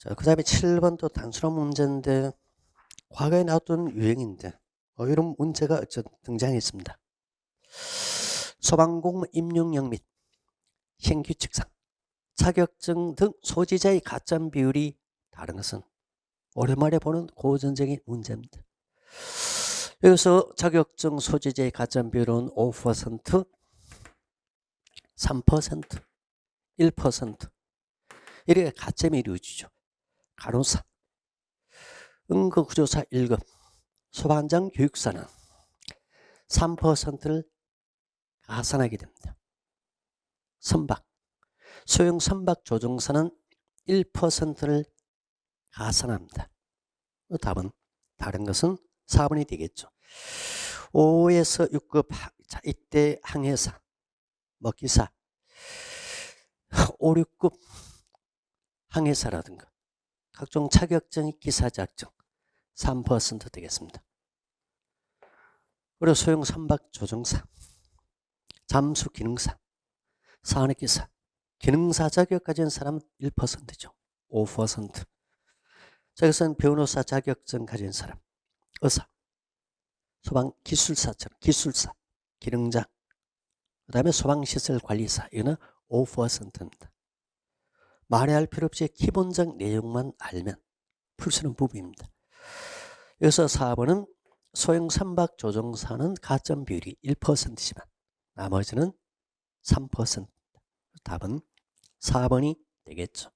자, 그 다음에 7번도 단순한 문제인데, 과거에 나왔던 유행인데, 어, 이런 문제가 등장했습니다. 소방공무 임용령 및 신규 직상, 자격증 등 소지자의 가점 비율이 다른 것은 오랜만에 보는 고전적인 문제입니다. 여기서 자격증 소지자의 가점 비율은 5%, 3%, 1% 이렇게 가점이 이루어지죠. 간호사, 응급구조사 1급, 소방장 교육사는 3%를 가산하게 됩니다. 선박, 소형 선박 조종사는 1%를 가산합니다. 그 답은 다른 것은 4번이 되겠죠. 5에서 6급 자 이때 항해사, 뭐 기사, 5, 6급 항해사라든가 각종 자격증 기사 자격증 3% 되겠습니다. 그리고 소형 선박 조종사, 잠수 기능사, 산업 기사, 기능사 자격 가진 사람은 1%죠. 5%. 자, 여기서는 변호사 자격증 가진 사람, 의사, 소방 기술사처럼 기술사, 기능장, 그 다음에 소방시설 관리사, 이거는 5%입니다. 말해야 할 필요 없이 기본적 내용만 알면 풀수 있는 부분입니다. 여기서 4번은 소형 선박 조종사는 가점 비율이 1%지만 나머지는 3%. 답은 4번이 되겠죠.